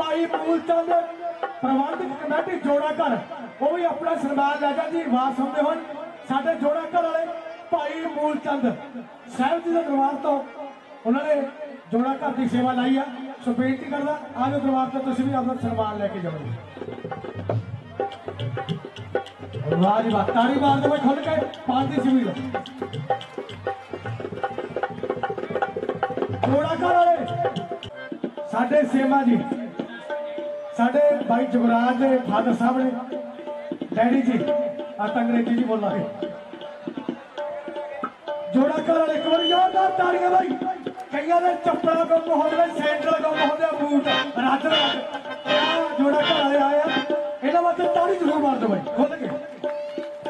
ਭਾਈ ਮੂਲਚੰਦ ਪ੍ਰਬੰਧਕ committee ਜੋੜਾ ਘਰ, ਉਹ ਵੀ ਆਪਣਾ ਸਨਮਾਨ ਲੈ ਜਾ ਜੀ ਆਵਾਜ਼ ਸੁਣਦੇ ਹੋਣ ਸਾਡੇ ਜੋੜਾ ਘਰ ਵਾਲੇ ਭਾਈ ਮੂਲ ਚੰਦ ਸਾਹਿਬ ਜੀ ਦੇ ਦਰਬਾਰ ਤੋਂ ਉਹਨਾਂ ਨੇ ਜੋੜਾ ਘਰ ਦੀ ਸੇਵਾ ਲਈ ਆ। ਸੋ ਬੇਨਤੀ ਕਰਦਾ ਆਜੋ ਦਰਬਾਰ ਤੋਂ, ਤੁਸੀਂ ਵੀ ਆਪਣਾ ਸਨਮਾਨ ਲੈ ਕੇ ਜਾਓ ਵਾਹ ਜੀ ਵਾਹ, ਤਾੜੀ ਮਾਰ ਦੋ ਖੁੱਲ ਕੇ ਪਾਣੀ ਦੀ ਸਿਵੀ ਜੋੜਾ ਘਰ ਵਾਲੇ, ਸਾਡੇ ਸੇਵਾ ਜੀ ਸਾਡੇ ਭਾਈ ਜੁਗਰਾਜ ਦੇ ਫਾਦਰ ਸਾਹਿਬ ਨੇ। ਡੈਡੀ ਜੀ ਆ ਤਾਂ ਅੰਗਰੇਜ਼ੀ ਜੀ ਬੋਲਾਂਗੇ ਜੋੜਾ ਘਰ ਵਾਲੇ ਇੱਕ ਵਾਰੀ ਯਾਦਾਰ ਤਾੜੀਆਂ ਬਾਈ। ਕਈਆਂ ਦੇ ਚੱਪਲਾਂ ਗੁੰਮ ਹੋ ਗਏ ਸੈਂਡਲ ਗੁੰਮ ਹੋ ਗਿਆ ਬੂਟ ਰੱਜ ਰੱਜ ਜੋੜਾ ਘਰ ਵਾਲੇ ਆਇਆ ਇਹਨਾਂ ਵਾਸਤੇ ਤਾੜੀ ਜ਼ਰੂਰ ਮਾਰ ਦਿਓ ਭਾਈ ਖੁੱਲ ਕੇ।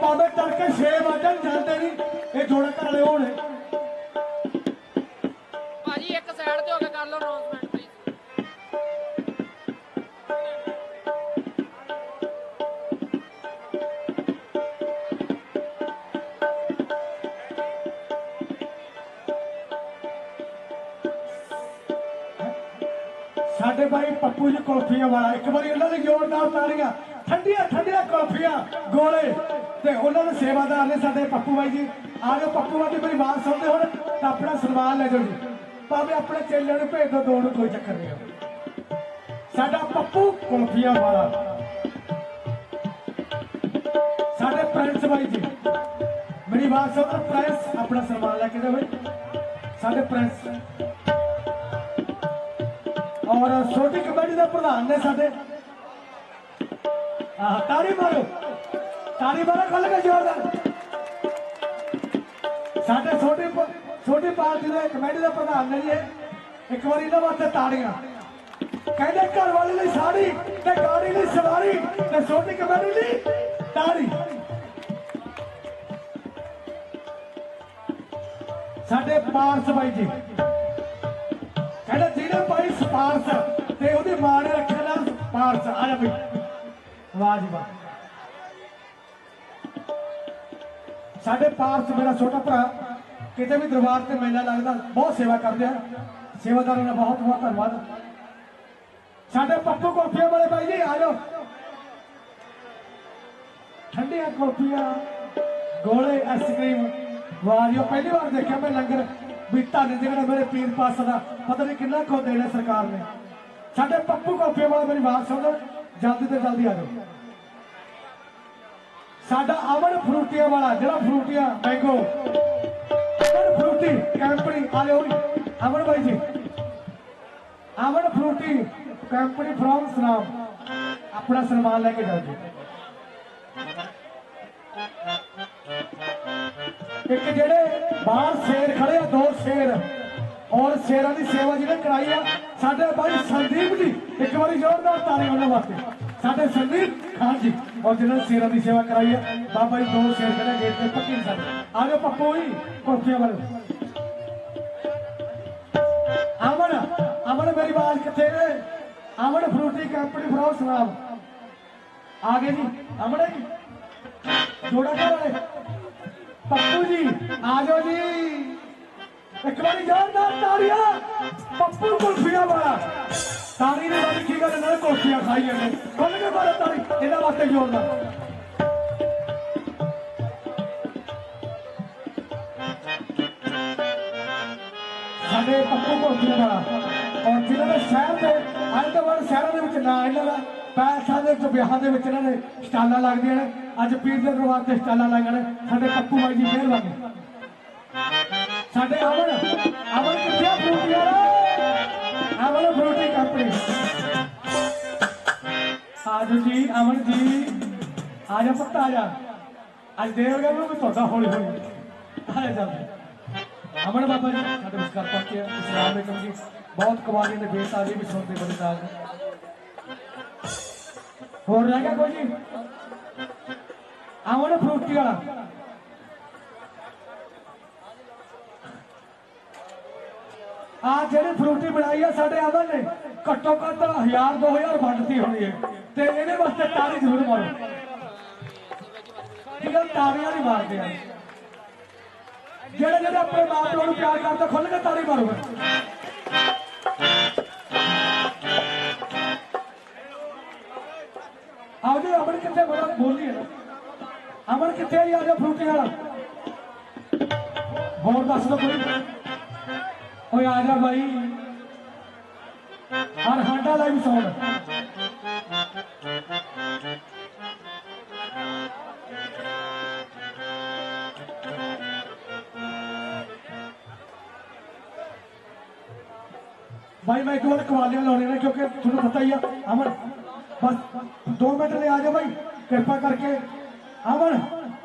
ਭਾਵੇਂ ਤੜਕੇ 6 ਵਜੇ ਜਾਂਦੇ ਨਹੀਂ। ਇਹ ਜੋੜਾ ਘਰ ਵਾਲੇ ਹੋਣੇ। ਭਾਈ ਵਾਲਾ, ਇੱਕ ਵਾਰੀ ਉਹਨਾਂ ਨੇ ਜ਼ੋਰਦਾਰ ਤਾੜੀਆਂ ਠੰਡੀਆਂ ਠੰਡੀਆਂ ਕੁਲਫੀਆਂ ਗੋਲੇ। ਤੇ ਉਹਨਾਂ ਦੇ ਸੇਵਾਦਾਰ ਨੇ ਸਾਡੇ ਪੱਪੂ ਬਾਈ ਜੀ। ਆ ਜਾਓ ਪੱਪੂ ਬਾਈ ਜੀ ਮੇਰੀ ਬਾਤ ਸੁਣਦੇ ਹੁਣ ਤਾਂ ਆਪਣਾ ਸਨਮਾਨ ਲੈ ਜਾਓ ਜੀ। ਭਾਵੇਂ ਆਪਣੇ ਚੇਲਿਆਂ ਨੂੰ ਭੇਜ ਦੋ ਨੂੰ ਕੋਈ ਚੱਕਰ ਨਹੀਂ ਸਾਡਾ ਪੱਪੂ ਕੁਲਫੀਆਂ ਵਾਲਾ। ਸਾਡੇ ਪ੍ਰਿੰਸ ਬਾਈ ਜੀ। ਮੇਰੀ ਬਾਤ ਸੁਣੋ, ਪ੍ਰਿੰਸ ਆਪਣਾ ਸਨਮਾਨ ਲੈ ਕੇ ਜਾਓ ਸਾਡੇ ਪ੍ਰਿੰਸ। ਔਰ ਛੋਟੀ ਕਮੇਟੀ ਦੇ ਪ੍ਰਧਾਨ ਨੇ ਸਾਡੇ। ਆਹ, ਤਾੜੀ ਮਾਰੋ। ਤਾੜੀ ਮਾਰੋ ਖੱਲ ਕੇ ਜ਼ੋਰਦਾਰ ਸਾਡੇ ਛੋਟੀ ਛੋਟੀ ਪਾਰਟੀ ਦੇ ਕਮੇਟੀ ਦੇ ਪ੍ਰਧਾਨ ਨੇ ਜੀ ਇੱਕ ਵਾਰੀ ਇਹਨਾਂ ਵਾਸਤੇ ਤਾੜੀਆਂ। ਕਹਿੰਦੇ ਘਰ ਵਾਲੇ ਲਈ ਸਾੜੀ ਤੇ ਗਾੜੀ ਲਈ ਸਵਾਰੀ ਤੇ ਛੋਟੀ ਕਮੇਟੀ ਲਈ ਤਾੜੀ। ਸਾਡੇ ਪਾਰਸ ਬਾਈ ਜੀ ਪਾਈ ਤੇ ਉਹਦੀ ਮਾਂ ਨੇ ਰੱਖਿਆ ਨਾਮ ਸਪਾਰਸ ਆ ਜਾ ਬਈ। ਵਾਹ ਜੀ ਸਾਡੇ ਪਾਰਸ ਮੇਰਾ ਛੋਟਾ ਭਰਾ, ਕਿਤੇ ਵੀ ਦਰਬਾਰ ਤੇ ਮੇਲਾ ਲੱਗਦਾ, ਬਹੁਤ ਸੇਵਾ ਕਰਦੇ ਆ। ਸੇਵਾਦਾਰਾਂ ਦਾ ਬਹੁਤ ਬਹੁਤ ਧੰਨਵਾਦ। ਸਾਡੇ ਪੱਪੂ ਕੁਲਫੀਆਂ ਵਾਲੇ ਬਾਈ ਜੀ, ਆ ਜਾਓ। ਠੰਡੀਆਂ ਕੁਲਫੀਆਂ ਗੋਲੇ ਆਈਸਕ੍ਰੀਮ ਵਾਹ ਜੀ ਪਹਿਲੀ ਵਾਰ ਦੇਖਿਆ ਮੈਂ ਲੰਗਰ। ਵੀ ਧੰਨ ਜਿਹੜਾ ਮੇਰੇ ਪੀਰ ਪਾਸ ਦਾ। ਪਤਾ ਨਹੀਂ ਕਿੰਨਾ ਖੋ ਦੇਣਾ ਸਰਕਾਰ ਨੇ। ਸਾਡੇ ਪੱਪੂ ਕੋਫੇ ਵਾਲਾ ਮੇਰੀ ਬਾਤ ਸੁਣ ਜਲਦੀ ਤੋਂ ਜਲਦੀ ਆ ਜਾਓ। ਸਾਡਾ ਅਮਨ ਫਰੂਟੀਆਂ ਵਾਲਾ, ਜਿਹੜਾ ਫਰੂਟੀਆਂ ਮੈਂਗੋ ਅਮਨ ਫਰੂਟੀ ਕੰਪਨੀ ਆ ਜਾਓ ਅਮਨ ਬਾਈ ਜੀ। Aman Frooti company from Sunam ਆਪਣਾ ਸਨਮਾਨ ਲੈ ਕੇ ਜਾਓ ਜੀ। ਇੱਕ ਜਿਹੜੇ ਬਾਹਰ ਸ਼ੇਰ ਖੜੇ ਆ, ਦੋ ਸ਼ੇਰ। ਔਰ ਸ਼ੇਰਾਂ ਦੀ ਸੇਵਾ ਜਿਹਨੇ ਕਰਾਈ ਆ, ਸਾਡੇ ਭਾਈ ਸੰਦੀਪ ਜੀ, ਇੱਕ ਵਾਰੀ ਜ਼ੋਰਦਾਰ ਤਾੜੀ ਉਹਨਾਂ ਵਾਸਤੇ। ਸਾਡੇ ਸੰਦੀਪ ਖਾਨ ਜੀ, ਔਰ ਜਿਹਨਾਂ ਸ਼ੇਰਾਂ ਦੀ ਸੇਵਾ ਕਰਾਈ ਆ, ਬਾਬਾ ਜੀ ਦੋ ਸ਼ੇਰ ਖੜੇ ਗੇਟ ਤੇ ਪੱਕੀ ਨਹੀਂ ਸਾਡੇ ਆ ਜਾਓ ਪੱਪੂ ਜੀ ਕੋਠੀਆਂ ਵਾਲੇ। ਅਮਨ ਅਮਨ ਮੇਰੀ ਆਵਾਜ਼ ਕਿੱਥੇ ਨੇ ਅਮਨ ਫਰੂਟੀ ਕੰਪਨੀ ਫਰੋਮ ਸਲਾਮ। ਆ ਗਏ ਜੀ, ਅਮਨ ਜੀ। ਜੋੜਾ ਘਰ ਵਾਲੇ। ਪੱਪੂ ਜੀ, ਆ ਜਾਓ ਜੀ। ਇੱਕ ਵਾਰੀ ਜ਼ੋਰਦਾਰ ਤਾੜੀਆਂ। ਪੱਪੂ ਕੁਲਫੀਆਂ ਵਾਲਾ। ਤਾੜੀ ਨੇ ਵਾਲੀ ਕੀ ਗੱਲ ਨਾਲ ਕੁਲਫੀਆਂ ਖਾਈ ਜਾਂਦੇ ਖੁੱਲ ਕੇ ਮਾਰੋ ਤਾੜੀ। ਇਹਨਾਂ ਵਾਸਤੇ ਜ਼ੋਰਦਾਰ ਸਾਡੇ ਪੱਪੂ ਕੁਲਫੀਆਂ ਵਾਲਾ। ਔਰ ਜਿਹਨਾਂ ਦੇ ਸ਼ਹਿਰ ਦੇ, ਅੱਜ ਤੋਂ ਬਾਅਦ ਸ਼ਹਿਰਾਂ ਦੇ ਵਿੱਚ ਨਾ ਇਹਨਾਂ ਦਾ ਪੈਸਾ ਦੇ ਵਿਆਹਾਂ ਦੇ ਵਿੱਚ ਇਹਨਾਂ ਨੇ ਸਟਾਲਾਂ ਲੱਗਦੀਆਂ ਨੇ। ਅੱਜ ਪੀਰ ਦੇ ਦਰਬਾਰ ਤੇ ਸਟਾਲਾਂ ਲੱਗਣ ਸਾਡੇ ਪੱਪੂ ਬਾਈ ਜੀ ਮਿਹਰਬਾਨੀ ਸਾਡੇ ਅਮਨ ਅਮਨ ਕਿੱਥੇ ਆ ਫਰੂਟੀ ਵਾਲਾ? ਅਮਨ, ਫਰੂਟੀ ਕੰਪਨੀ ਆਜੋ ਜੀ, ਅਮਨ ਜੀ। ਆ ਜਾ ਪੁੱਤ ਆ ਜਾ ਅੱਜ ਦੇਵਗਾ ਨੂੰ ਵੀ ਤੁਹਾਡਾ ਹੌਲੀ ਹੌਲੀ। ਆ ਜਾ। ਅਮਨ ਬਾਬਾ ਜੀ ਸਾਡੇ ਵਿਚਕਾਰ ਪਹੁੰਚੇ ਆ। ਅਸਲਾਮ ਅਲੈਕਮ ਜੀ ਬਹੁਤ ਕਵਾਲੀ ਦੇ ਬੇਤਾਲੀ ਵੀ ਸੁਣਦੇ ਬੜੇ ਨਾਲ ਹੋਰ ਰਹਿ ਗਿਆ ਕੋਈ? ਜੀ ਆਵਣ ਫਰੂਟੀ ਵਾਲਾ? ਆ ਜਿਹੜੀ ਫਰੂਟੀ ਬਣਾਈ ਆ, ਸਾਡੇ ਆਵਣ ਨੇ, ਘੱਟੋ ਘੱਟ 1000 2000 ਵੰਡਤੀ ਹੋਣੀ ਹੈ। ਤੇ ਇਹਦੇ ਵਾਸਤੇ ਤਾਰੀ ਜ਼ਰੂਰ ਮਾਰੋ। ਠੀਕ ਹੈ ਤਾੜੀਆਂ ਨਹੀਂ ਮਾਰਦੇ ਆ। ਜਿਹੜੇ ਜਿਹੜੇ ਆਪਣੇ ਮਾਂ ਪਿਓ ਨੂੰ ਪਿਆਰ ਕਰਦੇ ਖੁੱਲ ਕੇ ਤਾੜੀ ਮਾਰੋ। ਕਿੱਥੇ ਆ ਵਾਲਾ। ਹੋਰ ਦੱਸ ਦੋ ਕੋਈ? ਓਏ ਆ ਜਾ ਬਾਈ। ਹਰ ਹਾਂਡਾ ਲਾਈਵ ਸਾਊਂਡ ਭਾਈ ਮੈਂ ਇੱਕ ਵਾਰ ਕਵਾਲੀਆਂ ਲਾਉਣੇ ਨੇ ਕਿਉਂਕਿ ਤੁਹਾਨੂੰ ਪਤਾ ਹੀ ਆ, ਅਮਨ, ਬਸ 2 ਮਿੰਟ ਲਈ ਆ ਜਾ ਭਾਈ ਕਿਰਪਾ ਕਰਕੇ। ਅਮਨ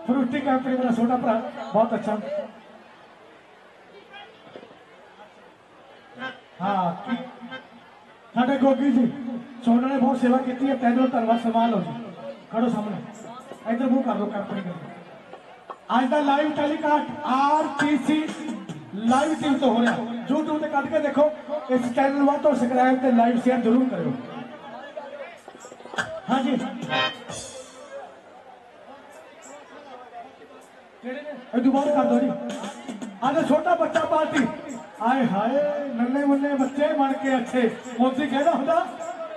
ਫਰੂਟੀ ਕੰਪਨੀ ਦਾ ਛੋਟਾ ਭਰਾ, ਬਹੁਤ ਅੱਛਾ। ਹਾਂ ਸਾਡੇ ਗੋਗੀ ਜੀ, ਸੋਨਾ ਨੇ ਬਹੁਤ ਸੇਵਾ ਕੀਤੀ ਹੈ, ਤੈਨੂੰ ਧੰਨਵਾਦ ਸਨਮਾਨ ਲਓ ਜੀ। ਖੜੋ ਸਾਹਮਣੇ। ਇੱਧਰ ਮੂੰਹ ਕਰ ਲਓ ਕੰਪਨੀ ਕਰ ਅੱਜ ਦਾ live telecast RTC live team ਤੋਂ ਹੋ ਰਿਹਾ। YouTube ਤੇ ਕੱਢ ਕੇ ਦੇਖੋ, ਇਸ ਚੈਨਲ ਨੂੰ ਤੋਂ ਸਬਸਕ੍ਰਾਈਬ ਤੇ ਲਾਈਵ ਸ਼ੇਅਰ ਜ਼ਰੂਰ ਕਰਿਓ। ਹਾਂਜੀ। ਕਿਹੜੇ ਨੇ ਕਰ ਦਿਓ ਜੀ। ਅੱਜ ਛੋਟਾ ਬੱਚਾ ਪਾਰਟੀ। ਆਏ ਹਾਏ, ਨੰਨੇ ਮੁੰਨੇ ਬੱਚੇ ਬਣ ਕੇ ਅੱਛੇ। ਮੋਦੀ ਕਹਿੰਦਾ ਹੁੰਦਾ,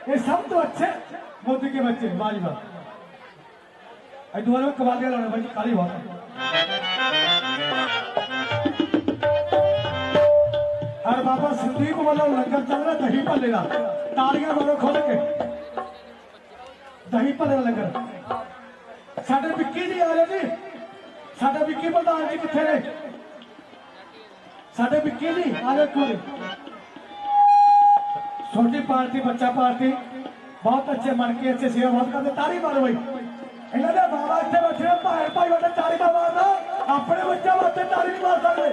ਇਹ ਸਭ ਤੋਂ ਅੱਛੇ ਮੋਦੀ ਕੇ ਬੱਚੇ, ਵਾਹ ਜੀ ਵਾਹ। ਇਹ ਦੁਬਾਰਾ ਕਵਾਲੀਆਂ ਲਾਉਣੇ, ਬਾਈ ਕਾਲੀ ਬਹੁਤ ਔਰ ਬਾਬਾ ਸੰਦੀਪ ਵੱਲੋਂ ਲੰਗਰ ਚੱਲ ਰਿਹਾ ਦਹੀਂ ਭੱਲੇ ਦਾ। ਤਾਲੀਆਂ ਮਾਰੋ ਖੋਲ ਕੇ। ਦਹੀਂ ਭੱਲੇ ਦਾ ਲੰਗਰ। ਸਾਡੇ ਵਿੱਕੀ ਜੀ ਆ ਰਹੇ ਜੀ। ਸਾਡੇ ਵਿੱਕੀ ਪ੍ਰਧਾਨ ਜੀ ਕਿੱਥੇ ਨੇ? ਸਾਡੇ ਵਿੱਕੀ ਜੀ ਆ ਰਹੇ ਛੋਟੀ ਪਾਰਟੀ, ਬੱਚਾ ਪਾਰਟੀ, ਬਹੁਤ ਅੱਛੇ ਮਨ ਕੇ ਅੱਛੇ ਸੇਵਾ ਬਹੁਤ ਕਰਦੇ, ਤਾੜੀ ਮਾਰੋ ਬਈ। ਇਹਨਾਂ ਦੇ ਬਾਬਾ ਇੱਥੇ ਬੈਠੇ ਨੇ, ਭਾਈ ਭਾਈ ਉਹਨੇ ਤਾਰੀ ਨਾ ਮਾਰਦਾ, ਆਪਣੇ ਬੱਚਾ ਵਾਸਤੇ ਤਾਰੀ ਨਹੀਂ ਮਾਰ ਸਕਦੇ।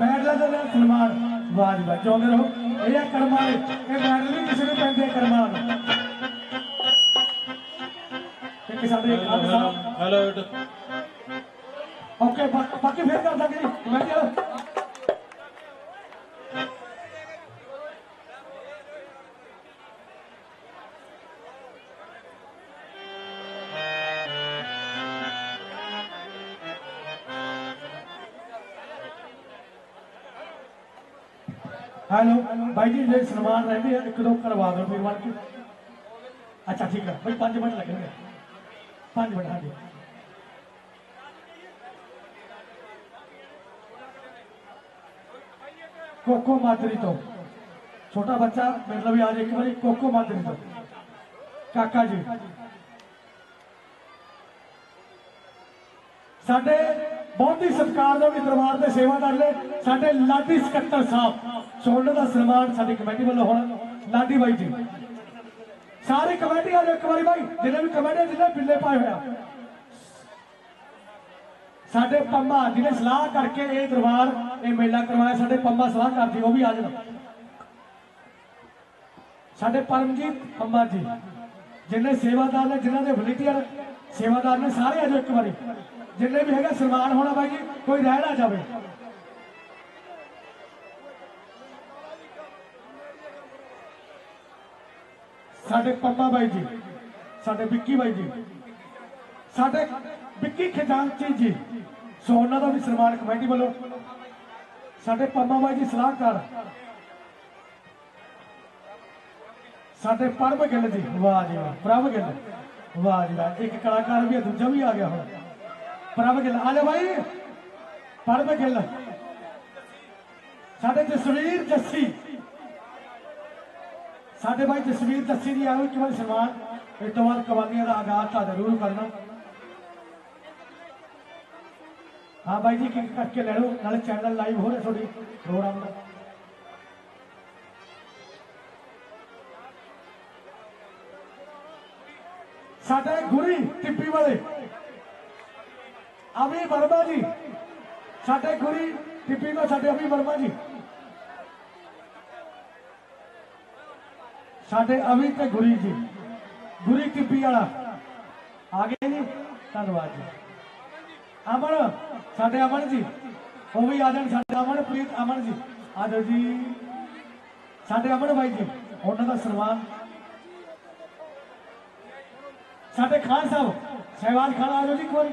ਮੈਡਲ ਦੇ ਨਾਲ ਸਨਮਾਨ ਵਾਹ ਜੀ ਚਾਹੁੰਦੇ ਰਹੋ। ਇਹ ਆ ਕਰਮਾਂ ਇਹ ਮੈਡਲ ਨਹੀਂ, ਕਿਸੇ ਨੂੰ ਪੈਂਦੇ ਕਰਮਾਂ ਨੂੰ। ਇੱਕ ਸਾਡੇ ਇੱਕ ਆਦਿ ਸਾਹਿਬ ਹੈਲੋ ਓਕੇ ਬਾ- ਬਾਕੀ ਫੇਰ ਕਰ ਦਾਂਗੇ ਜੀ ਮੈਂ ਕਿਹਾ ਹੈਲੋ ਬਾਈ ਜੀ ਜੇ ਸਨਮਾਨ ਰਹਿੰਦੇ ਆ ਇੱਕ ਦੋ ਕਰਵਾ ਦਿਓ ਫਿਰ ਬਣ ਕੇ ਅੱਛਾ ਠੀਕ ਹੈ ਬਈ 5 ਮਿੰਟ ਹਾਂਜੀ। ਕੋਕੋ ਮਾਦਰੀ ਤੋਂ। ਛੋਟਾ ਬੱਚਾ ਮਤਲਬ ਵੀ ਅੱਜ ਇੱਕ ਵਾਰੀ, ਕੋਕੋ ਮਾਦਰੀ ਤੋਂ। ਕਾਕਾ ਜੀ। ਸਾਡੇ ਬਹੁਤ ਹੀ ਸਤਿਕਾਰ ਦਾ ਵੀ ਦਰਬਾਰ ਦੇ ਸੇਵਾਦਾਰ ਨੇ ਸਾਡੇ ਲਾਡੀ ਸਕੱਤਰ ਸਾਹਿਬ। ਸੋਲਨ ਦਾ ਸਨਮਾਨ ਸਾਡੀ ਕਮੇਟੀ ਵੱਲੋਂ ਹੋਣਾ। ਲਾਡੀ ਬਾਈ ਜੀ। ਸਾਰੇ ਕਮੇਟੀ ਵਾਲੇ ਇੱਕ ਵਾਰੀ ਬਾਈ ਜਿਹਨੇ ਵੀ ਕਮੇਟੀ ਜਿਹਨੇ ਬਿੱਲੇ ਪਾਏ ਹੋਇਆ ਸਾਡੇ ਪੰਮਾ, ਜਿਹਨੇ ਸਲਾਹ ਕਰਕੇ ਇਹ ਦਰਬਾਰ, ਇਹ ਮੇਲਾ ਕਰਵਾਇਆ, ਸਾਡੇ ਪੰਮਾ ਸਲਾਹ ਕਰਦੀ, ਉਹ ਵੀ ਆ ਜਾਣ। ਸਾਡੇ ਪਰਮਜੀਤ ਪੰਮਾ ਜੀ ਜਿੰਨੇ ਸੇਵਾਦਾਰ ਨੇ ਜਿਨ੍ਹਾਂ ਦੇ ਵਲੰਟੀਅਰ ਸੇਵਾਦਾਰ ਨੇ, ਸਾਰੇ ਆ ਜਾਓ ਇੱਕ ਵਾਰੀ। ਜਿੰਨੇ ਵੀ ਹੈਗਾ, ਸਨਮਾਨ ਹੋਣਾ ਬਾਈ ਜੀ, ਕੋਈ ਰਹਿ ਨਾ ਜਾਵੇ। ਸਾਡੇ ਪੰਮਾ ਬਾਈ ਜੀ, ਸਾਡੇ ਵਿੱਕੀ ਬਾਈ ਜੀ, ਸਾਡੇ ਵਿੱਕੀ ਖਜ਼ਾਨਚੀ ਜੀ ਸੋ ਉਹਨਾਂ ਦਾ ਵੀ ਸਨਮਾਨ ਕਮੇਟੀ ਵੱਲੋਂ। ਸਾਡੇ ਪੰਮਾ ਬਾਈ ਜੀ ਸਲਾਹਕਾਰ, ਸਾਡੇ ਪਰਮ ਗਿੱਲ ਜੀ, ਵਾਹ ਜੀ ਵਾਹ, ਪ੍ਰਭ ਗਿੱਲ, ਵਾਹ ਜੀ ਵਾਹ, ਇੱਕ ਕਲਾਕਾਰ ਵੀ ਹੈ ਦੂਜਾ ਵੀ ਆ ਗਿਆ ਹੁਣ। ਪ੍ਰਭ ਗਿੱਲ, ਆ ਜਾ ਬਾਈ, ਪਰਮ ਗਿੱਲ। ਸਾਡੇ ਜਸਵੀਰ ਜੱਸੀ ਸਾਡੇ ਭਾਈ ਜਸਵੀਰ ਦੱਸੀ ਦੀ ਆਓ, ਇੱਕ ਵਾਰ ਸਨਮਾਨ। ਇਸ ਤੋਂ ਬਾਅਦ ਕਵਾਲੀਆਂ ਦਾ ਆਗਾਜ਼ ਤਾਂ ਜ਼ਰੂਰ ਕਰਨਾ। ਹਾਂ ਬਾਈ ਜੀ ਕਿਕ ਕਰਕੇ ਲੈ ਲਓ? ਨਾਲੇ ਚੈਨਲ ਲਾਈਵ ਹੋ ਰਿਹਾ ਤੁਹਾਡੀ ਪ੍ਰੋਗਰਾਮ ਦਾ। ਸਾਡੇ ਗੁਰੀ ਟਿੱਪੀ ਵਾਲੇ ਅਭੀ ਵਰਮਾ ਜੀ। ਸਾਡੇ ਗੁਰੀ ਟਿੱਪੀ ਤੋਂ ਸਾਡੇ ਅਭੀ ਵਰਮਾ ਜੀ। ਸਾਡੇ ਅਵੀ ਤੇ ਗੁਰੀ ਜੀ। ਗੁਰੀ ਟਿੱਪੀ ਵਾਲਾ। ਆ ਗਏ ਜੀ। ਧੰਨਵਾਦ ਜੀ। ਅਮਨ, ਸਾਡੇ ਅਮਨ ਜੀ। ਉਹ ਵੀ ਆ ਜਾਣ। ਸਾਡੇ ਅਮਨ, ਪ੍ਰੀਤ ਅਮਨ ਜੀ। ਆ ਜਾਓ ਜੀ। ਸਾਡੇ ਅਮਨ ਬਾਈ ਜੀ, ਉਹਨਾਂ ਦਾ ਸਨਮਾਨ। ਸਾਡੇ ਖਾਨ ਸਾਹਿਬ ਸਹਿਵਾਲ ਖਾਨ, ਆ ਜਾਓ ਜੀ ਕੋਈ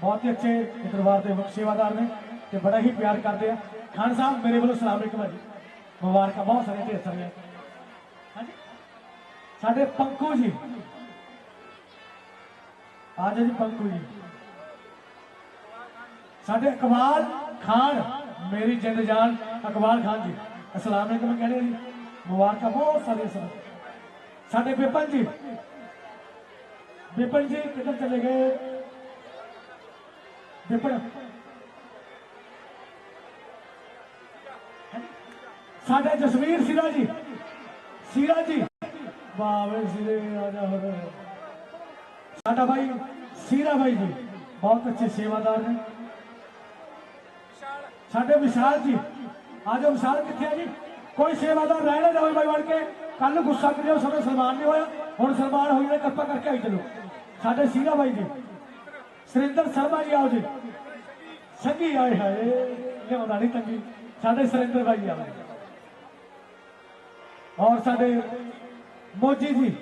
ਬਹੁਤ ਹੀ ਅੱਛੇ ਦਰਬਾਰ ਦੇ ਸੇਵਾਦਾਰ ਨੇ ਤੇ ਬੜਾ ਹੀ ਪਿਆਰ ਕਰਦੇ ਆ। ਖਾਨ ਸਾਹਿਬ, ਮੇਰੇ ਵੱਲੋਂ ਸਲਾਮ ਅਲੈਕੁਮ ਹੈ ਜੀ। ਮੁਬਾਰਕਾਂ, ਬਹੁਤ ਸਾਰੇ ਢੇਰ ਸਾਰੀਆਂ। ਹਾਂਜੀ? ਸਾਡੇ ਪੰਕੂ ਜੀ। ਆ ਜਾਓ ਜੀ ਪੰਕੂ ਜੀ। ਸਾਡੇ ਇਕਬਾਲ ਖਾਨ, ਮੇਰੀ ਜਿੰਦ ਜਾਨ, ਇਕਬਾਲ ਖਾਨ ਜੀ। ਅਸਲਾਮ ਅਲੈਕੁਮ ਕਹਿੰਦੇ ਜੀ। ਮੁਬਾਰਕਾਂ, ਬਹੁਤ ਸਾਰੀਆਂ ਸਨ। ਸਾਡੇ ਵਿਪਨ ਜੀ। ਵਿਪਨ ਜੀ ਕਿੱਧਰ ਚਲੇ ਗਏ? ਵਿਪਨ ਸਾਡੇ ਜਸਵੀਰ ਸਿਰਾ ਜੀ। ਸਿਰਾ ਜੀ। ਬਾਵੇ ਸਿਰੇ ਆ ਜਾ ਹੋਰ। ਸਾਡਾ ਭਾਈ ਸੀਰਾ ਭਾਈ ਜੀ। ਬਹੁਤ ਅੱਛੇ ਸੇਵਾਦਾਰ ਨੇ। ਸਾਡੇ ਵਿਸ਼ਾਲ ਜੀ। ਅੱਜ ਉਹ ਵਿਸ਼ਾਲ ਕਿੱਥੇ ਆ ਜੀ? ਕੋਈ ਸੇਵਾਦਾਰ ਰਹਿਣਾ ਨਾ ਜਾਵੇ ਭਾਈ ਬਣ ਕੇ। ਕੱਲ ਨੂੰ ਗੁੱਸਾ ਕਰਿਓ ਸਾਡੇ ਸਨਮਾਨ ਨਹੀਂ ਹੋਇਆ। ਹੁਣ ਸਨਮਾਨ ਹੋਈ ਨੇ ਕਿਰਪਾ ਕਰਕੇ ਆਈ ਚਲੋ। ਸਾਡੇ ਸੀਰਾ ਭਾਈ ਜੀ। ਸੁਰਿੰਦਰ ਸ਼ਰਮਾ ਜੀ, ਆਓ ਜੀ। ਸੰਗੀ ਆਏ ਹਾਏ। ਲਿਆਉਂਦਾ ਨਹੀਂ ਤੰਗੀ। ਸਾਡੇ ਸੁਰਿੰਦਰ ਭਾਈ ਆਓ। ਔਰ ਸਾਡੇ ਮੋਜੀ ਜੀ,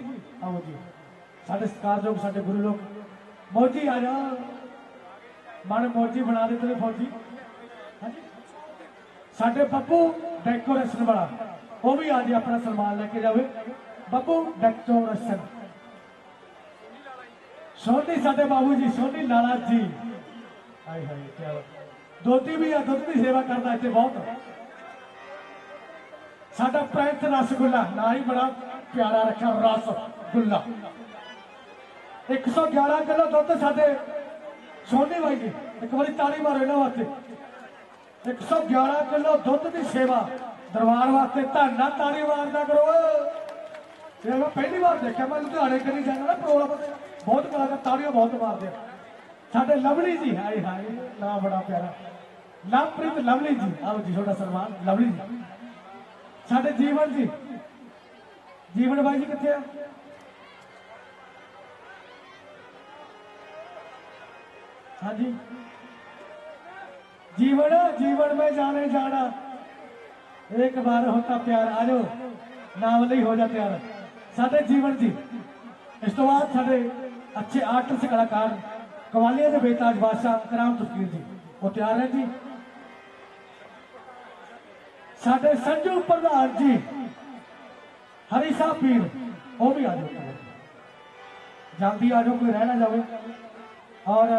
ਆਓ ਜੀ। ਸਾਡੇ ਸਤਿਕਾਰਯੋਗ ਸਾਡੇ ਗੁਰੂ ਲੋਕ। ਮੋਜੀ ਆ ਜਾ ਮਨ ਮੋਜੀ ਬਣਾ ਦੇ ਤੇਰੇ ਫੌਜੀ। ਹਾਂਜੀ। ਸਾਡੇ ਬੱਬੂ ਡੈਕੋਰੇਸ਼ਨ ਵਾਲਾ, ਉਹ ਵੀ ਆ ਜੀ ਆਪਣਾ ਸਨਮਾਨ ਲੈ ਕੇ ਜਾਵੇ। ਬੱਬੂ ਡੈਕੋਰੇਸ਼ਨ। ਸੋਨੀ, ਸਾਡੇ ਬਾਬੂ ਜੀ, ਸੋਨੀ ਲਾਲਾ ਜੀ। ਹਾਏ ਹਾਏ ਕੀ ਦੋਤੀ ਵੀ ਆ ਦੁੱਧ ਦੀ ਸੇਵਾ ਕਰਦਾ ਇੱਥੇ ਬਹੁਤ। ਸਾਡਾ ਪ੍ਰਿੰਸ ਰਸਗੁੱਲਾ ਨਾ ਹੀ ਬੜਾ ਪਿਆਰਾ ਰੱਖਿਆ ਰਸਗੁੱਲਾ 111 ਕਿਲੋ ਦੁੱਧ ਸਾਡੇ ਸੋਨੀ ਬਾਈ ਜੀ, ਇੱਕ ਵਾਰੀ ਤਾੜੀ ਮਾਰੋ ਇਹਨਾਂ ਵਾਸਤੇ। 111 ਕਿਲੋ ਦੁੱਧ ਦੀ ਸੇਵਾ ਦਰਬਾਰ ਵਾਸਤੇ ਧੰਨਾ ਤਾੜੀ ਮਾਰਦਾ ਕਰੋ। ਇਹ ਮੈਂ ਪਹਿਲੀ ਵਾਰ ਦੇਖਿਆ, ਮੈਂ ਲੁਧਿਆਣੇ ਕਰੀ ਜਾਂਦਾ ਨਾ ਪ੍ਰੋਗਰਾਮ ਬਹੁਤ ਕਲਾਕਾਰ ਤਾੜੀਆਂ ਬਹੁਤ ਮਾਰਦੇ ਆ। ਸਾਡੇ ਲਵਲੀ ਜੀ, ਹਾਏ ਹਾਏ, ਨਾ ਬੜਾ ਪਿਆਰਾ। ਲਵਪ੍ਰੀਤ ਲਵਲੀ ਜੀ, ਆਓ ਜੀ, ਤੁਹਾਡਾ ਸਨਮਾਨ, ਲਵਲੀ ਜੀ। ਸਾਡੇ ਜੀਵਨ ਜੀ ਜੀਵਨ ਬਾਈ ਜੀ ਕਿੱਥੇ ਆ ਹਾਂਜੀ जीवन जीवन में जाने जाना एक बार होता प्यार आ जाओ नाम नहीं हो जा प्यार साडे जीवन जी ਇਸ ਤੋਂ ਬਾਅਦ ਸਾਡੇ ਅੱਛੇ ਆਰਟਿਸਟ ਕਲਾਕਾਰ ਕਵਾਲੀਆਂ ਦੇ ਬੇਤਾਜ ਬਾਦਸ਼ਾਹ ਕਰਾਮ ਤਸਕੀਰ ਜੀ ਉਹ ਤਿਆਰ ਹੈ ਜੀ ਸਾਡੇ ਸੰਜੂ ਪ੍ਰਧਾਨ ਜੀ, ਹਰੀ ਸਾਹਿਬ ਪੀਰ ਉਹ ਵੀ ਆ ਜਾਓ। ਜਲਦੀ ਆ ਜਾਓ, ਕੋਈ ਰਹਿ ਨਾ ਜਾਵੇ। ਔਰ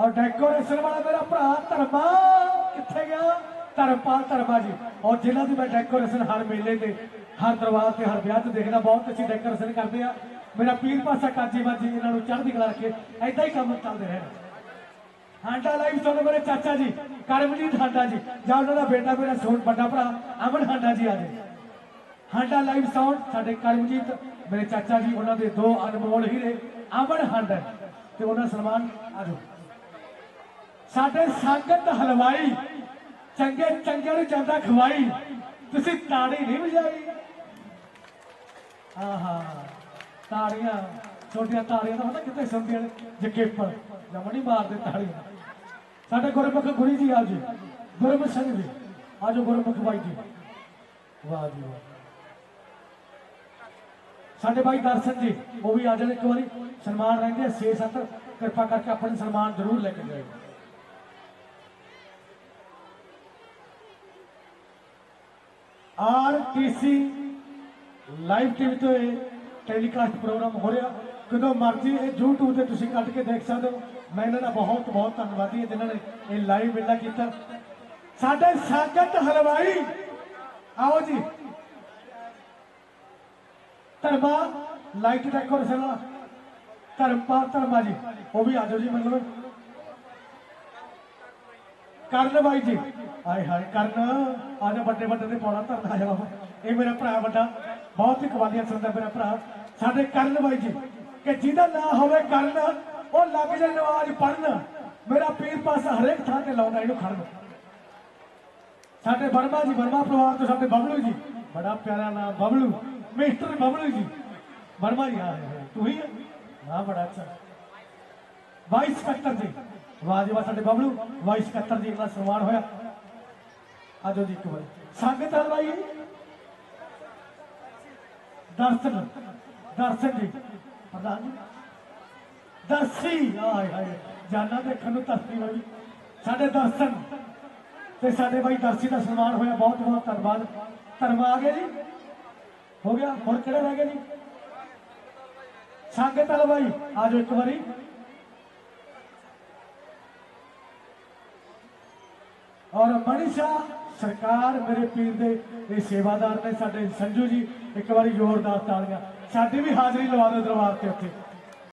ਔਰ ਡੈਕੋਰੇਸ਼ਨ ਵਾਲਾ ਮੇਰਾ ਭਰਾ ਧਰਮਾ, ਕਿੱਥੇ ਗਿਆ? ਧਰਮਪਾਲ ਧਰਮਾ ਜੀ। ਔਰ ਜਿਨ੍ਹਾਂ ਦੀ ਮੈਂ ਡੈਕੋਰੇਸ਼ਨ ਹਰ ਮੇਲੇ ਤੇ, ਹਰ ਦਰਬਾਰ ਤੇ, ਹਰ ਵਿਆਹ ਤੇ ਦੇਖਦਾ, ਬਹੁਤ ਅੱਛੀ ਡੈਕੋਰੇਸ਼ਨ ਕਰਦੇ ਆ। ਮੇਰਾ ਪੀਰ ਪਾਸਾ ਕਾਜੀ ਬਾਜੀ ਇਹਨਾਂ ਨੂੰ ਚੜ੍ਹਦੀ ਕਲਾ ਰੱਖੇ। ਐਦਾਂ ਹੀ ਕੰਮ ਚੱਲਦੇ ਰਹਿਣ। ਹਾਂਡਾ ਲਾਈਵ ਤੋਂ ਮੇਰੇ ਚਾਚਾ ਜੀ, ਕਰਮਜੀਤ ਹਾਂਡਾ ਜੀ। ਜਾਂ ਉਹਨਾਂ ਦਾ ਬੇਟਾ, ਮੇਰਾ ਸੋਨ ਵੱਡਾ ਭਰਾ, ਅਮਨ ਹਾਂਡਾ ਜੀ ਆ ਜੇ ਹਾਂਡਾ ਲਾਈਵ ਸਾਊਂਡ ਸਾਡੇ ਕਰਮਜੀਤ, ਮੇਰੇ ਚਾਚਾ ਜੀ, ਉਹਨਾਂ ਦੇ ਦੋ ਅਨਮੋਲ ਹੀਰੇ, ਅਮਨ ਹਾਂਡਾ। ਤੇ ਉਹਨਾਂ ਸਨਮਾਨ, ਆ ਜਾਓ। ਸਾਡੇ ਸੰਗਤ ਹਲਵਾਈ, ਚੰਗੇ ਚੰਗੇ ਨੂੰ ਜਾਂਦਾ ਖਵਾਈ। ਤੁਸੀਂ ਤਾੜੀ ਨਹੀਂ ਵਜਾਈ। ਆਹਾ, ਤਾੜੀਆਂ, ਛੋਟੀਆਂ ਤਾੜੀਆਂ ਤਾਂ ਪਤਾ ਕਿੱਥੇ ਸੁਣਦੀਆਂ ਨੇ? ਜਕੇਪਰ ਜਮਣੀ ਮਾਰਦੇ ਤਾੜੀਆਂ ਸਾਡੇ ਗੁਰਮੁਖ ਗੁਰੀ ਜੀ ਆ ਜੀ, ਗੁਰਮੁਖ ਸਿੰਘ ਜੀ ਆਜੋ ਗੁਰਮੁਖ ਬਾਈ ਜੀ। ਵਾਹ ਜੀ ਵਾਹ। ਸਾਡੇ ਭਾਈ ਦਰਸ਼ਨ ਜੀ, ਉਹ ਵੀ ਆ ਜਾਣ ਇੱਕ ਵਾਰੀ। ਸਨਮਾਨ ਰਹਿੰਦੇ 6-7 ਕਿਰਪਾ ਕਰਕੇ ਆਪਣੇ ਸਨਮਾਨ ਜ਼ਰੂਰ ਲੈ ਕੇ ਜਾਇਓ। ਆਰਟੀਸੀ ਲਾਈਵ ਟੀਵੀ ਇਹ ਟੈਲੀਕਾਸਟ ਪ੍ਰੋਗਰਾਮ ਹੋ ਰਿਹਾ। ਕਦੋਂ ਮਰਜ਼ੀ ਇਹ YouTube ਤੇ ਤੁਸੀਂ ਕੱਢ ਕੇ ਦੇਖ ਸਕਦੇ ਹੋ। ਮੈਂ ਇਹਨਾਂ ਦਾ ਬਹੁਤ ਬਹੁਤ ਧੰਨਵਾਦੀ ਹਾਂ ਜਿਨ੍ਹਾਂ ਨੇ ਇਹ ਲਾਈਵ ਮੇਲਾ ਕੀਤਾ। ਸਾਡੇ ਸਾਗਤ ਹਲਵਾਈ, ਆਓ ਜੀ। ਧਰਮਾ ਲਾਈਟ ਡੈਕੋਰੇਸ਼ਨ ਵਾਲਾ ਧਰਮਪਾਲ ਧਰਮਾ ਜੀ, ਉਹ ਵੀ ਆ ਜਾਓ ਜੀ ਮਤਲਬ ਕਰਨ ਬਾਈ ਜੀ ਹਾਏ ਹਾਏ, ਕਰਨ। ਆਜ ਵੱਡੇ ਵੱਡੇ ਦੇ ਪਾਉਣਾ, ਧਰਨਾ ਜਾ ਬਾਬਾ। ਇਹ ਮੇਰਾ ਭਰਾ ਵੱਡਾ, ਬਹੁਤ ਹੀ ਕਵਾਲੀਆਂ ਸੁਣਦਾ ਮੇਰਾ ਭਰਾ। ਸਾਡੇ ਕਰਨ ਬਾਈ ਜੀ ਕਿ ਜਿਹਦਾ ਨਾਂ ਹੋਵੇ ਕਰਨ, ਉਹ ਲੱਗ ਜਾ ਨਵਾਜ਼ ਪੜਨ ਮੇਰਾ ਪੀਰ ਪਾਸਾ ਹਰੇਕ ਥਾਂ ਤੇ ਲਾਉਂਦਾ, ਇਹਨੂੰ ਖੜਨ ਸਾਡੇ ਵਰਮਾ ਜੀ, ਵਰਮਾ ਪਰਿਵਾਰ ਤੋਂ ਸਾਡੇ ਬਬਲੂ ਜੀ। ਬੜਾ ਪਿਆਰਾ ਨਾਮ, ਬਬਲੂ। ਮਿਸਟਰ ਬਬਲੂ ਜੀ। ਵਰਮਾ ਜੀ ਆ ਤੂੰ ਹੀ ਹੈ ਬੜਾ ਅੱਛਾ। ਵਾਈਸ ਸਕੱਤਰ ਜੀ। ਵਾਹ ਸਾਡੇ ਬਬਲੂ। ਵਾਈਸ ਸਕੱਤਰ ਜੀ ਦਾ ਸਨਮਾਨ ਹੋਇਆ। ਆਜੋ ਜੀ ਇੱਕ ਵਾਰ। ਸੰਗਤ ਹਲਵਾਈ ਦਰਸ਼ਨ। ਦਰਸ਼ਨ ਜੀ। ਪ੍ਰਧਾਨ ਜੀ। ਦਰਸ਼ੀ, ਆਏ ਹਾਏ, ਜਾਨਾ ਦੇਖਣ ਨੂੰ ਤਰਸੀ ਹੋਈ। ਸਾਡੇ ਦਰਸ਼ਨ ਤੇ ਸਾਡੇ ਬਾਈ ਦਰਸ਼ੀ ਦਾ ਸਨਮਾਨ ਹੋਇਆ, ਬਹੁਤ ਬਹੁਤ ਧੰਨਵਾਦ। ਧਰਮ ਆ ਗਿਆ ਜੀ। ਹੋ ਗਿਆ, ਹੁਣ ਕਿਹੜੇ ਰਹਿ ਗਏ ਜੀ? ਸੰਗਤ ਹਲਵਾਈ ਆਜੋ ਇੱਕ ਵਾਰੀ। ਔਰ ਮਨੀਸ਼ਾ ਸਰਕਾਰ ਮੇਰੇ ਪੀਰ ਦੇ, ਇਹ ਸੇਵਾਦਾਰ ਨੇ ਸਾਡੇ ਸੰਜੂ ਜੀ, ਇੱਕ ਵਾਰੀ ਜ਼ੋਰਦਾਰ ਤਾਲੀਆਂ। ਸਾਡੀ ਵੀ ਹਾਜ਼ਰੀ ਲਵਾ ਦਿਓ ਦਰਬਾਰ ਤੇ ਉੱਥੇ।